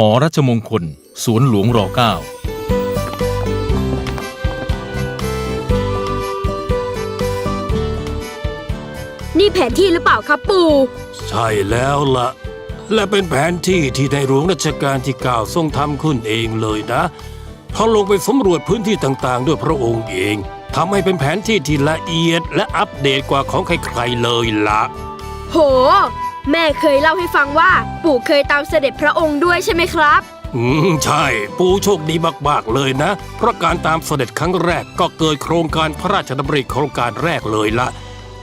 หอรัชมงคล สวนหลวงรเก้านี่แผนที่หรือเปล่าครับปู่ ใช่แล้วละ่ะ และเป็นแผนที่ที่ในหลวงรัชกาลที่ 9 ทรงทำขึ้นเองเลยนะ เพราะลงไปสำรวจพื้นที่ต่างๆ ด้วยพระองค์เองทำให้เป็นแผนที่ที่ละเอียดและอัปเดตกว่าของใครๆเลยละโห แม่เคยเล่าให้ฟังว่า ปู่เคยตามเสด็จพระองค์ด้วยใช่ไหมครับ อืมใช่ ปูโชคดีมากๆเลยนะ เพราะการตามเสด็จครั้งแรกก็เกิดโครงการพระราชดำริโครงการแรกเลยละ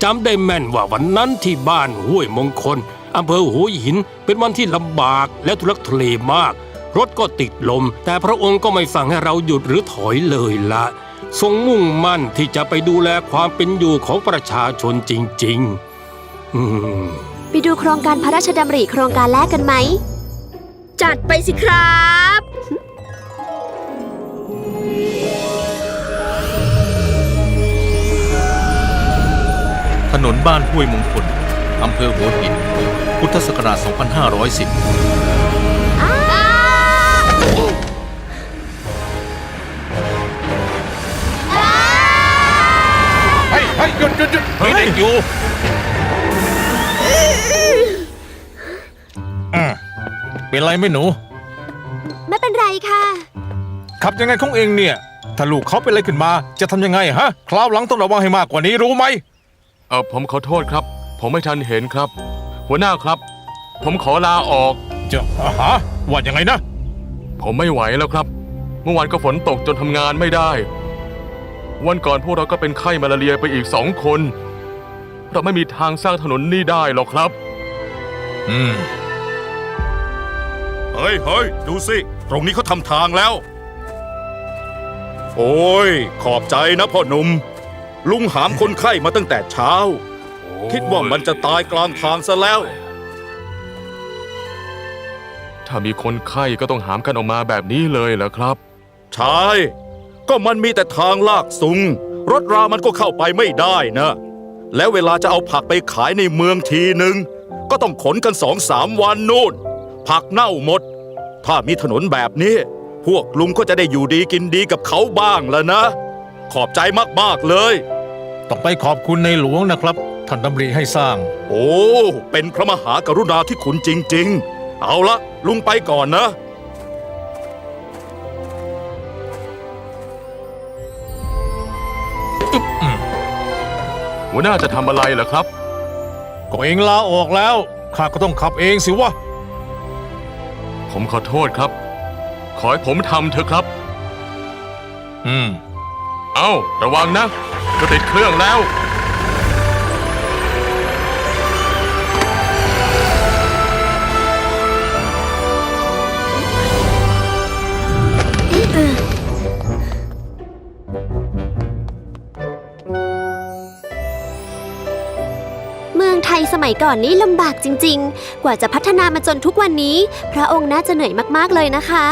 จำได้แม่นว่าวันนั้นที่บ้านห้วยมงคลอำเภอหัวหิน เป็นวันที่ลำบากและทุลักทุเลมาก รถก็ติดลม แต่พระองค์ก็ไม่สั่งให้เราหยุดหรือถอยเลยละทรงมุ่งมั่นที่จะไปดูแลความเป็นอยู่ของประชาชนจริง ๆ อืม ไปดูโครงการพระราชดำริโครงการแรกกันไหม จัดไปสิครับ ถนนบ้านห้วยมงคล อำเภอหัวหิน พุทธศักราช 2510 เฮ้ยเฮ้ยหยุดหยุดหยุดเฮ้ยเด็กอยู่ เป็นไรไหม่หนู ไม่เป็นไรค่ะขับยังไงของเองเนี่ย ถ้าลูกเขาเป็นอะไรขึ้นมา จะทำยังไงฮะ คราวหลังต้องระวังให้มากกว่านี้รู้ไหม เออผมขอโทษครับ ผมไม่ทันเห็นครับ หัวหน้าครับ ผมขอลาออก จะอ่าฮะว่ายังไงนะ ผมไม่ไหวแล้วครับ เมื่อวานก็ฝนตกจนทำงานไม่ได้ วันก่อนพวกเราก็เป็นไข้มาลาเรียไปอีกสองคน เราไม่มีทางสร้างถนนนี่ได้หรอกครับ อืม เฮ้ยเฮ้ยดูสิ ตรงนี้เขาทำทางแล้ว โอ้ย ขอบใจนะพ่อหนุ่ม ลุงหามคนไข้มาตั้งแต่เช้า คิดว่ามันจะตายกลางทางซะแล้ว ถ้ามีคนไข้ก็ต้องหามกันออกมาแบบนี้เลยเหรอครับ ใช่ ก็มันมีแต่ทางลากสุง รถรามันก็เข้าไปไม่ได้นะ แล้วเวลาจะเอาผักไปขายในเมืองทีหนึ่งก็ต้องขนกันสองสามวันนู่น ผักเน่าหมด ถ้ามีถนนแบบนี้ พวกลุงก็จะได้อยู่ดีกินดีกับเขาบ้างแล้วนะ ขอบใจมากๆเลย ต้องไปขอบคุณในหลวงนะครับท่านดำริให้สร้าง โอ้ เป็นพระมหากรุณาที่คุณจริง ๆ เอาละลุงไปก่อนนะ หัวหน้าจะทำอะไรเหรอครับ ก็เองลาออกแล้ว ข้าก็ต้องขับเองสิวะ ผมขอโทษครับ ขอให้ผมทำเถอะครับ อืม เอ้า ระวังนะ จะติดเครื่องแล้วเมื ยสมัยก่อนนี้ลำบากจริง ๆ กว่าจะพัฒนามาจนทุกวันนี้ พระองค์น่าจะเหนื่อยมากๆเลยนะคะ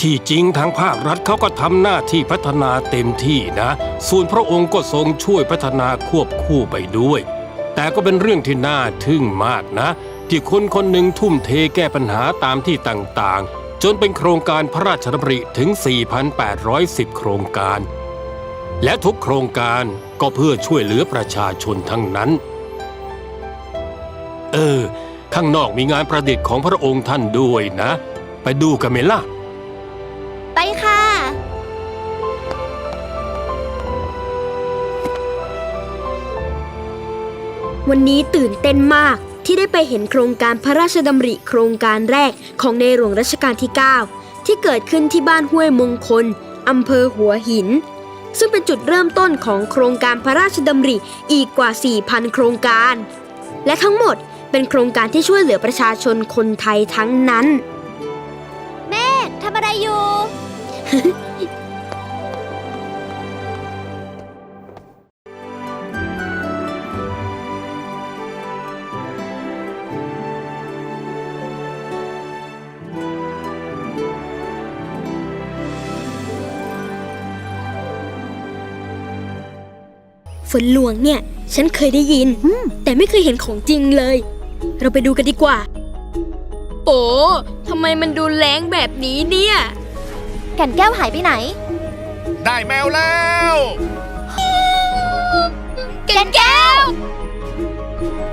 ที่จริงทางภาครัฐเขาก็ทำหน้าที่พัฒนาเต็มที่นะ ส่วนพระองค์ก็ทรงช่วยพัฒนาควบคู่ไปด้วย แต่ก็เป็นเรื่องที่น่าทึ่งมากนะ ที่คนคนหนึ่งทุ่มเทแก้ปัญหาตามที่ต่างๆ จนเป็นโครงการพระราชดำริถึง 4,810 โครงการ และทุกโครงการก็เพื่อช่วยเหลือประชาชนทั้งนั้น เออ ข้างนอกมีงานประดิษฐ์ของพระองค์ท่านด้วยนะ ไปดูกันไหมล่ะ ไปค่ะ วันนี้ตื่นเต้นมากที่ได้ไปเห็นโครงการพระราชดำริโครงการแรกของในหลวงรัชกาลที่ 9 ที่เกิดขึ้นที่บ้านห้วยมงคลอำเภอหัวหิน ซึ่งเป็นจุดเริ่มต้นของโครงการพระราชดำริอีกกว่า 4,000 โครงการ และทั้งหมด เป็นโครงการที่ช่วยเหลือประชาชนคนไทยทั้งนั้น แม่ทำอะไรอยู่ ฝนหลวงเนี่ย ฉันเคยได้ยิน แต่ไม่เคยเห็นของจริงเลย เราไปดูกันดีกว่า โอ้ทำไมมันดูแรงแบบนี้เนี่ย แก่นแก้วหายไปไหน ได้แมวแล้ว แก่นแก้ว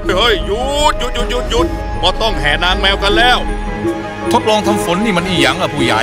เฮ้ยหยุดหยุดหยุดหยุดหยุดพอต้องแห่นางแมวกันแล้ว ทดลองทำฝนนี่มันอีหยังอะผู้ใหญ่